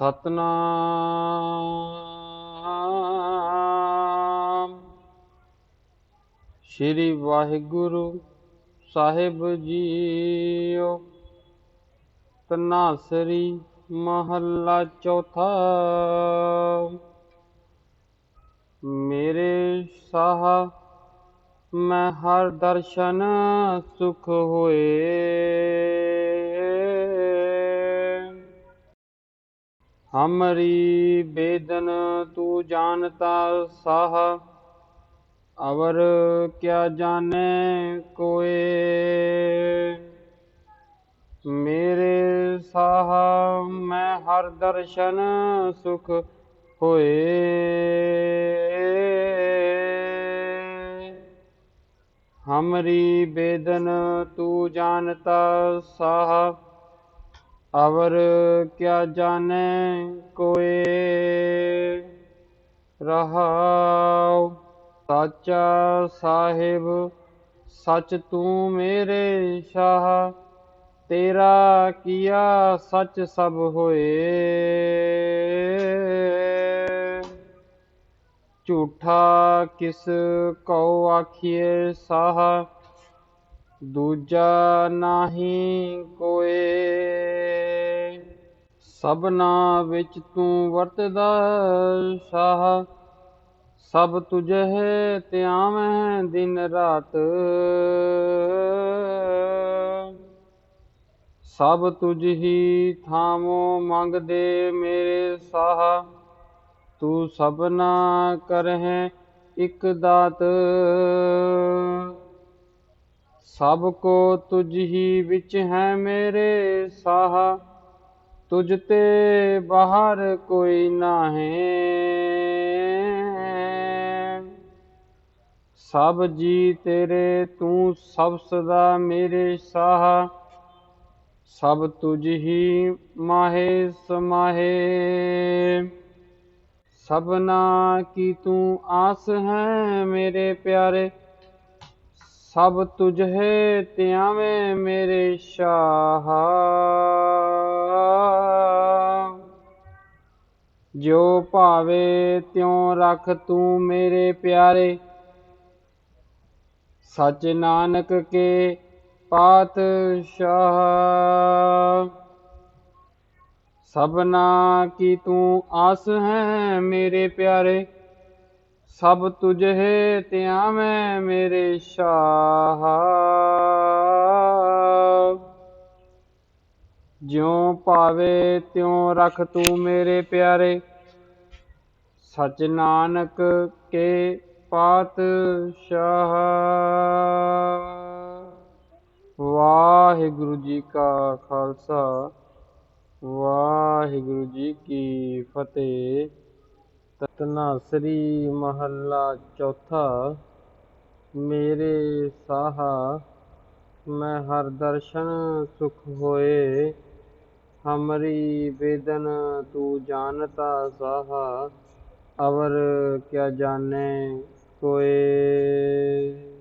ਸਤਨਾਮ। ਸ੍ਰੀ ਵਾਹਿਗੁਰੂ ਸਾਹਿਬ ਜੀਓ, ਤਨਾਸਰੀ ਮਹੱਲਾ ਚੌਥਾ। ਮੇਰੇ ਸਾਹ, ਮੈਂ ਹਰ ਦਰਸ਼ਨ ਸੁਖ ਹੋਏ। ਹਮਰੀ ਬੇਦਨ ਤੂ ਜਾਣਤਾ ਸਾਹ ਅਵਰ ਕਿਆ ਜਾਣੇ ਕੋਏ ਮੇਰੇ ਸਾਹ ਮੈਂ ਹਰ ਦਰਸ਼ਨ ਸੁਖ ਹੋਏ ਹਮਰੀ ਬੇਦਨ ਤੂੰ ਜਾਣਤਾ ਸਾਹ ਅਵਰ ਕਿਆ ਜਾਣੇ ਕੋਏ? ਰਹਾਉ ਸਾਚਾ ਸਾਹਿਬ, ਸੱਚ ਤੂੰ ਮੇਰੇ ਸ਼ਾਹ। ਤੇਰਾ ਕੀਆ ਸੱਚ ਸਭ ਹੋਏ? ਝੂਠਾ ਕਿਸ ਕਉ ਆਖੀਏ ਸਾਹ? ਦੂਜਾ ਨਾਹੀ ਕੋਏ, ਸਭਨਾ ਵਿੱਚ ਤੂੰ ਵਰਤਦਾ ਸਾਹ, ਸਭ ਤੁਝੇ ਧਿਆਵੇਂ ਦਿਨ ਰਾਤ। ਸਭ ਤੁਝ ਹੀ ਥਾਮੋ ਮੰਗਦੇ ਮੇਰੇ ਸਾਹ, ਤੂੰ ਸਭਨਾ ਕਰਹਿ ਇਕ ਦਾਤ। ਸਭ ਕੋ ਤੁਝ ਹੀ ਵਿੱਚ ਹੈ ਮੇਰੇ ਸਾਹ, ਤੁਝ ਤੇ ਬਾਹਰ ਕੋਈ ਨਾਹੀਂ। ਸਭ ਜੀ ਤੇਰੇ, ਤੂੰ ਸਭ ਸਦਾ ਮੇਰੇ ਸਾਹ, ਸਭ ਤੁਝ ਹੀ ਮਾਹੇ ਸਮਾਹੇ। ਸਭਨਾ ਕੀ ਤੂੰ ਆਸ ਹੈ ਮੇਰੇ ਪਿਆਰੇ ਸਭ ਤੁਝੇ ਹੈ ਧਿਆਵੇਂ ਮੇਰੇ ਸ਼ਾਹ। ਜੋ ਭਾਵੇ ਤਿਉ ਰਖ ਤੂੰ ਮੇਰੇ ਪਿਆਰੇ, ਸਚ ਨਾਨਕ ਕੇ ਪਾਤਸ਼ਾਹ। ਸਭਨਾ ਕੀ ਤੂੰ ਆਸ ਹੈ ਮੇਰੇ ਪਿਆਰੇ ਸਭ ਤੁਝ ਹੈ ਧਿਆਵੇਂ ਮੇਰੇ ਸ਼ਾਹ। ਜਿਉ ਪਾਵੇ ਤਿਉ ਰਖ ਤੂੰ ਮੇਰੇ ਪਿਆਰੇ, ਸਚ ਨਾਨਕ ਕੇ ਪਾਤਸ਼ਾਹ। ਵਾਹਿਗੁਰੂ ਜੀ ਕਾ ਖਾਲਸਾ, ਵਾਹਿਗੁਰੂ ਜੀ ਕੀ ਫਤਿਹ। ਤਨਾਸਰੀ ਮਹੱਲਾ ਚੌਥਾ, ਮੇਰੇ ਸਾਹਾ, ਮੈਂ ਹਰ ਦਰਸ਼ਨ ਸੁਖ ਹੋਏ। ਹਮਰੀ ਵੇਦਨ ਤੂੰ ਜਾਣਤਾ ਸਾਹਾ, ਅਵਰ ਕਿਆ ਜਾਣੇ ਕੋਏ।